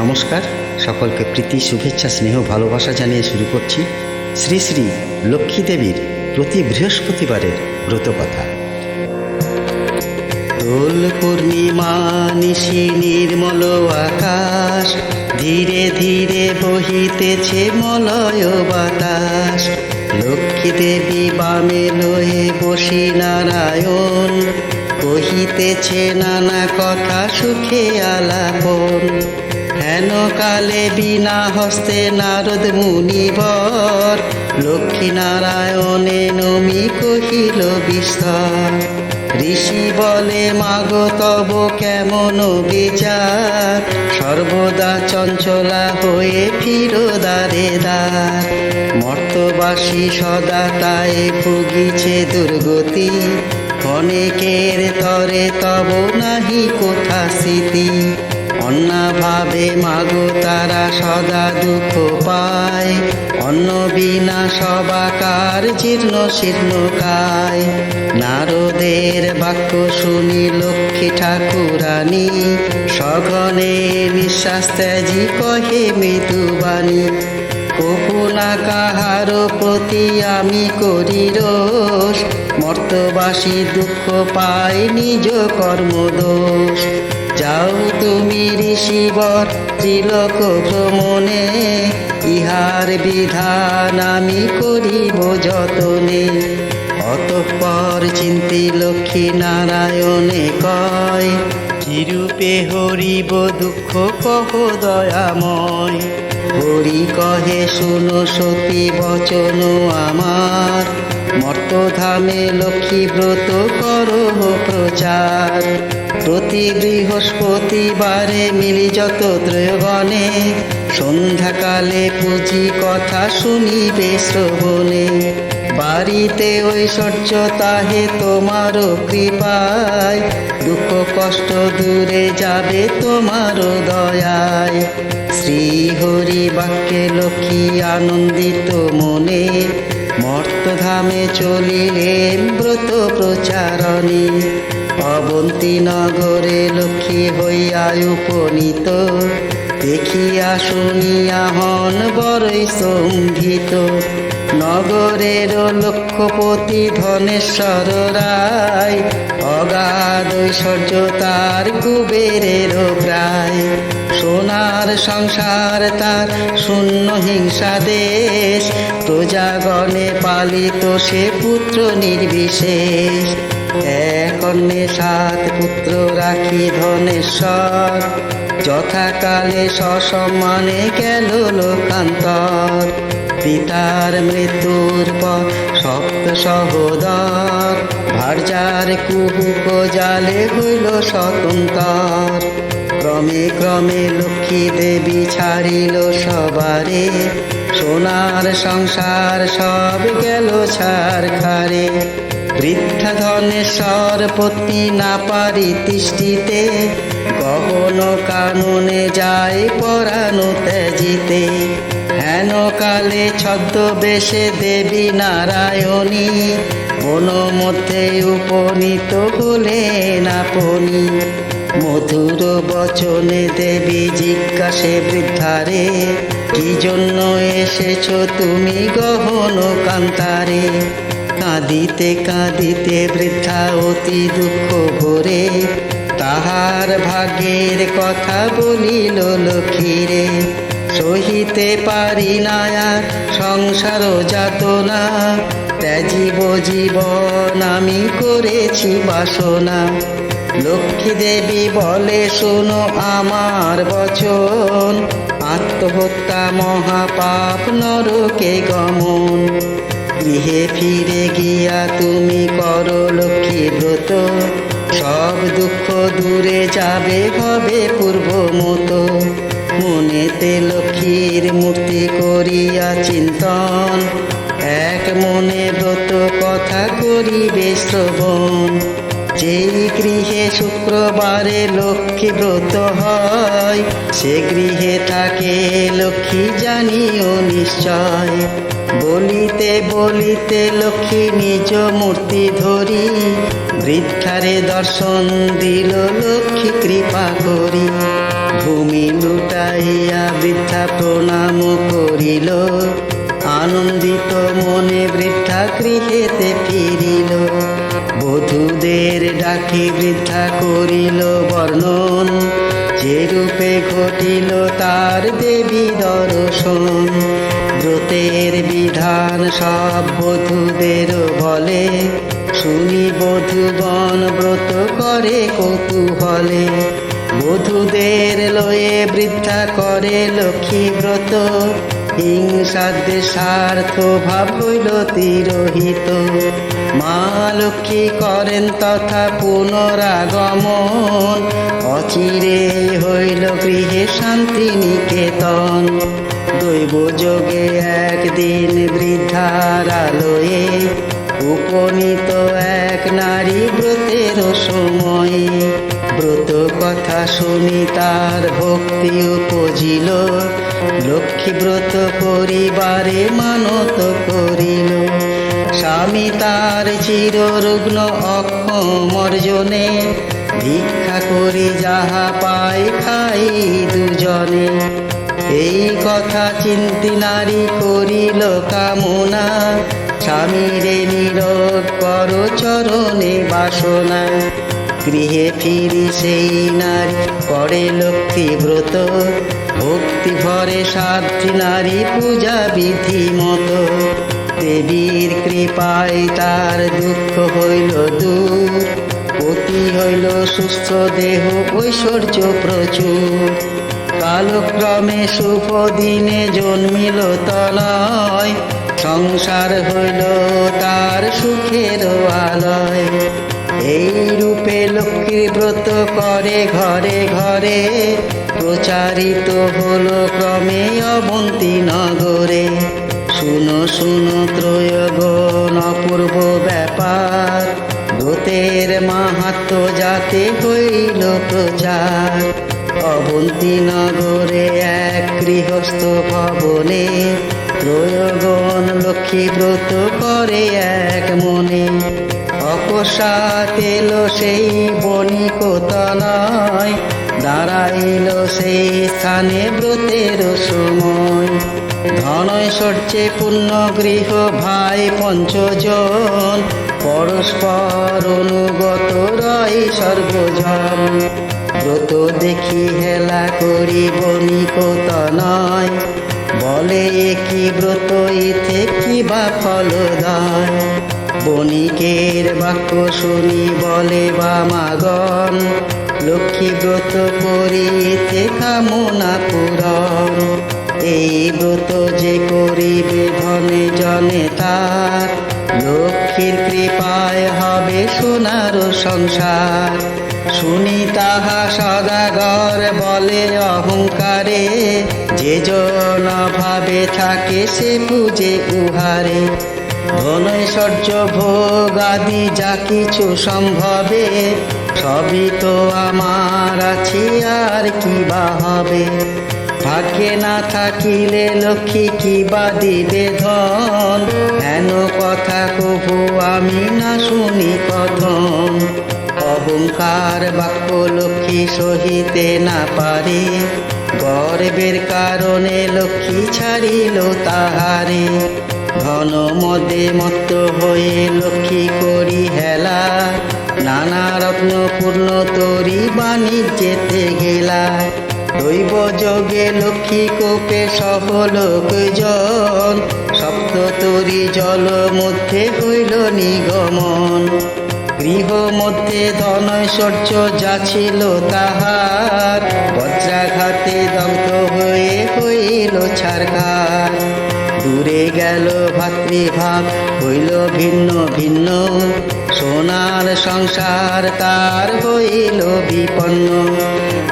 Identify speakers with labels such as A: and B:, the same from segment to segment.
A: নমস্কার। সকলকে প্রীতি, শুভেচ্ছা, স্নেহ, ভালোবাসা জানিয়ে শুরু করছি শ্রী শ্রী লক্ষ্মী দেবীর প্রতি বৃহস্পতিবারের ব্রতকথা দোল পূর্ণিমা, নিশি নির্মল আকাশ, ধীরে ধীরে বহিতেছে মলয় বাতাস। লক্ষ্মী দেবী বামে লয়ে বসি নারায়ণ, কহিতেছে নানা কথা সুখে আলাপন। হেন কালে বিনা হস্তে নারদ মুনিবর? লক্ষ্মী নারায়ণে নমি কহিল বিস্তর। ঋষি বলে, মাগো, তব কেমন বিচার? সর্বদা চঞ্চলা হয়ে ফিরো দ্বারে দ্বার। মর্তবাসী সদা তাই ভুগিছে দুর্গতি। অনেকের তরে তব নাহি কোথা স্মৃতি? অন্যভাবে মাগো, তারা সদা দুঃখ পায়। অন্য বিনা সবাকার জীর্ণ, শীর্ণ কায়। নারদের বাক্য শুনি লক্ষ্মী ঠাকুরানী। সঘনে নিঃশ্বাস ত্যাজি কহে মৃদুবাণী কপুনা কাহার প্রতি আমি করি রোষ। মর্তবাসী দুঃখ পায় নিজ কর্মদোষ। যাও তুমি ঋষিবর, ত্রিলোক ভ্রমণে, ইহার বিধান আমি করিব যতনে। অতঃপর চিন্তি লক্ষ্মী নারায়ণে কয় চিরূপে হরিব দুঃখ কহ দয়াময়? হরি কহে, শুনো সতী বচন আমার। মর্তধামে লক্ষ্মী ব্রত করো প্রচার। প্রতি বৃহস্পতিবারে মিলি যত ত্রয়গণে, সন্ধ্যাকালে পুঁজি কথা শুনিবে শ্রবণে। বাড়িতে ঐশ্বর্য তাহে তোমারও কৃপায়, দুঃখ কষ্ট দূরে যাবে তোমারও দয়ায়। শ্রী হরি বাক্যে লক্ষ্মী আনন্দিত মনে মর্তধামে চলিলেন ব্রত প্রচারণে। অবন্তী নগরে লক্ষ্মী হইয়া উপনীত। দেখিয়া শুনিয়া হন বড়ই স্তম্ভিত নগরের লক্ষ্যপতি ধনেশ্বর রায়, অগাধ ঐশ্বর্য তার কুবেরের প্রায়। সোনার সংসার তার শূন্য হিংসা দেশ, প্রজাগণে পালিত সে পুত্র নির্বিশেষ। অন্যে সাত পুত্র রাখি ধনেশ্বর, যথাকালে সসম্মানে গেল লোকান্তর। পিতার মৃত্যুর পর সপ্ত সহোদর, ভার্যার কুহুক জালে হইল স্বতন্ত্র ক্রমে ক্রমে লক্ষ্মী দেবী ছাড়িল সবারে, সোনার সংসার সব গেল ছাড় খারে বৃদ্ধা ধনেশ্বর পত্নী না পারি তিষ্ঠিতে গগন কাননে যায় পরানো ত্যাজিতে হেন কালে ছদ্মবেশে দেবী নারায়ণী মধ্যে উপনীত হলেন আপনি। মধুর বচনে দেবী জিজ্ঞাসে, বৃদ্ধারে, কি জন্য এসেছ তুমি গহন কান্তারে? কাঁদিতে কাঁদিতে বৃদ্ধা অতি দুঃখ ভরে, তাহার ভাগ্যের কথা বলিল লক্ষ্মীরে। সহিতে পারি না আর সংসার যাতনা ত্যাজিব জীবন আমি করেছি বাসনা। লক্ষ্মী দেবী বলে, শোনো আমার বচন। আত্মহত্যা মহাপাপ নরকে গমন। গৃহে ফিরে গিয়া তুমি করো লক্ষ্মী ব্রত। সব দুঃখ দূরে যাবে, হবে পূর্ব মতো মনেতে লক্ষ্মীর মূর্তি করিয়া চিন্তন। এক মনে ব্রত কথা করিবে শ্রবণ। যেই গৃহে শুক্রবারে লক্ষ্মী ব্রত হয়, সে গৃহে থাকে লক্ষ্মী জানিও নিশ্চয়। বলিতে বলিতে লক্ষ্মী নিজ মূর্তি ধরি, বৃদ্ধারে দর্শন দিল লক্ষ্মী কৃপা করি। ভূমি লুটাইয়া বৃদ্ধা প্রণাম করিল। আনন্দিত মনে বৃদ্ধা গৃহেতে ফিরিল। বধূদের ডাকি বৃদ্ধা করিল বর্ণন। যে রূপে ঘটিল তার দেবী দর্শন। ব্রতের বিধান সব বধূদের বলে। শুনি বধূগণ ব্রত করে কৌতূহলে। বধূদের লয়ে বৃদ্ধা করে লক্ষ্মী ব্রত। হিংসাদ্যে স্বার্থ ভাব হইল তিরোহিত। মা লক্ষ্মী করেন তথা পুনরাগমন। অচিরে হইল গৃহে শান্তি নিকেতন। দৈব যোগে একদিন বৃদ্ধার আলোয়ে উপনীত এক নারী ব্রতের সময়ে। ব্রত কথা শুনি তার ভক্তি উপজিল। লক্ষ্মী ব্রত পরিবারে মানত করিল। স্বামী তার চিররুগ্ন অক্ষমর্জনে ভিক্ষা করি যাহা পাই খাই দুজনে। এই কথা চিন্তি নারী করিল কামনা, স্বামীরে নীরব কর চরণে বাসনা। গৃহে ফিরি সেই নারী করে লক্ষ্মী ব্রত। ভক্তি ভরে সাতটি নারী পূজা বিধি মতো। দেবীর কৃপায় তার দুঃখ হইল দূর। অতি হইল সুস্থ দেহ, ঐশ্বর্য প্রচুর। কালক্রমে শুভ দিনে জন্মিল তনয়। সংসার হইল তার সুখের আলয়। এই রূপে লক্ষ্মীর ব্রত করে ঘরে ঘরে, প্রচারিত হলো ক্রমে অবন্তী নগরে। শুনো শুনো ত্রয়গণ অপূর্ব ব্যাপার, ব্রতের মাহাত্ম যাতে হইল প্রচার। অবন্তী নগরে এক গৃহস্থ ভবনে ত্রয়গণ লক্ষ্মী ব্রত করে এক মনে। অকস্মাৎ এলো সেই বণিকতনয় দাঁড়াইল সেই স্থানে ব্রতের সময়। ধনৈশ্বর্যে পূর্ণ গৃহ ভাই পঞ্চজন, পরস্পর অনুগত রয় সর্বজন ব্রত দেখি হেলা করি বণিকত নয় বলে কি ব্রত ইতে কি বা ফল দায় বণিকের বাক্য শুনি বলে বা মাগন। লক্ষ্মী ব্রত করিতে কামনা পূরণ। এই ব্রত যে করিবে ধনে জনে তার। লক্ষ্মীর কৃপায় হবে সোনার সংসার। শুনি তাহা সদাগর বলে অহংকারে। যে জন ভাবে থাকে সে পূজে উহারে। ধনৈশ্বর্য ভোগ আদি যা কিছু সম্ভবে, সবই তো আমার আছে, আর কি বা হবে? ভাগ্যে না থাকিলে লক্ষ্মী কি বা দিবে ধন? হেন কথা কবু আমি না শুনি কথন। অহংকার বাক্য লক্ষ্মী সহিতে না পারে, গর্বের কারণে লক্ষ্মী ছাড়িল তাহারে। ঘন মদে মত্ত হয়ে লক্ষ্মী করি হেলা। নানা রত্ন পূর্ণ তরি বাণিজ্যেতে গেলা। দৈব যোগে লক্ষ্মী কোপে সহলোক জন সপ্ত তরি জল মধ্যে হইল নিগমন। গৃহ মধ্যে ধনৈশ্বর্য যা ছিল তাহার। বজ্রাঘাতে দগ্ধ হয়ে হইল ছারকার দূরে গেল ভাতৃভাব, হইল ভিন্ন ভিন্ন। সোনার সংসার তার হইল বিপন্ন।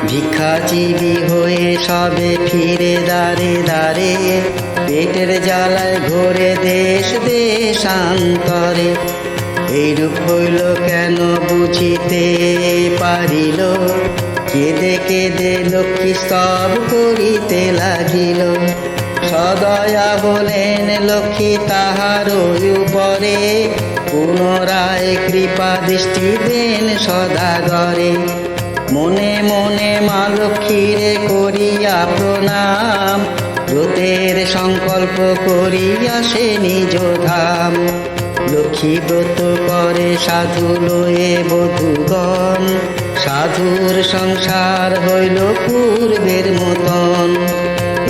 A: ভিক্ষাজীবী হয়ে সবে ফিরে দাঁড়ে দাঁড়ে পেটের জ্বালায় ঘোরে দেশ দেশান্তরে। এইরূপ হইল কেন বুঝিতে পারিল? কেঁদে কেঁদে লক্ষ্মী স্তব করিতে লাগিল। সদয়া বলেন লক্ষ্মী তাহার উপরে। পুনরায় কৃপা দৃষ্টি দেন সদাগরে। মনে মনে মা লক্ষ্মীরে করিয়া প্রণাম। ব্রতের সংকল্প করিয়া সে নিজ ধাম। লক্ষ্মী ব্রত করে সাধু লয়ে বধুগণ। সাধুর সংসার হইল পূর্বের মতন।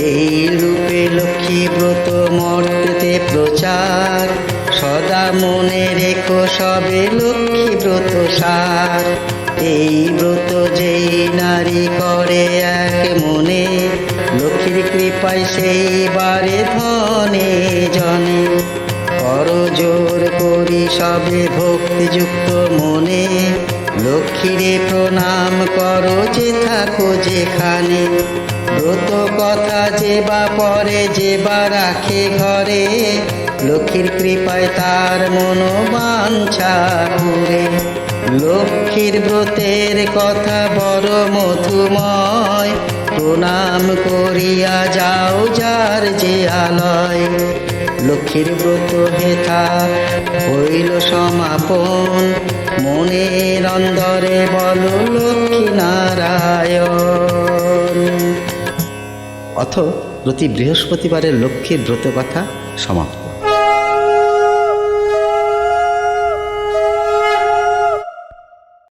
A: এই রূপে লক্ষ্মী ব্রত মর্তেতে প্রচার। সদা মনে রেখো সবে লক্ষ্মী ব্রত সার। এই ব্রত যেই নারী করে এক মনে, লক্ষ্মীর কৃপায় সেই বারে ধনে জনে। কর জোর করি সবে ভক্তিযুক্ত মনে লক্ষ্মীরে প্রণাম করো যে থাকো যেখানে ব্রত কথা যে বা পরে, যে বা রাখে ঘরে। লক্ষ্মীর কৃপায় তার মনোবাঞ্ছা পুরে লক্ষ্মীর ব্রতের কথা বড় মধুময়। প্রণাম করিয়া যাও যার যে আলয়। লক্ষ্মীর ব্রত হেথা হইল সমাপন। মনের অন্দরে বল লক্ষ্মী নারায়ণ। অথ প্রতি বৃহস্পতিবারের লক্ষ্মীর ব্রত কথা সমাপ্ত।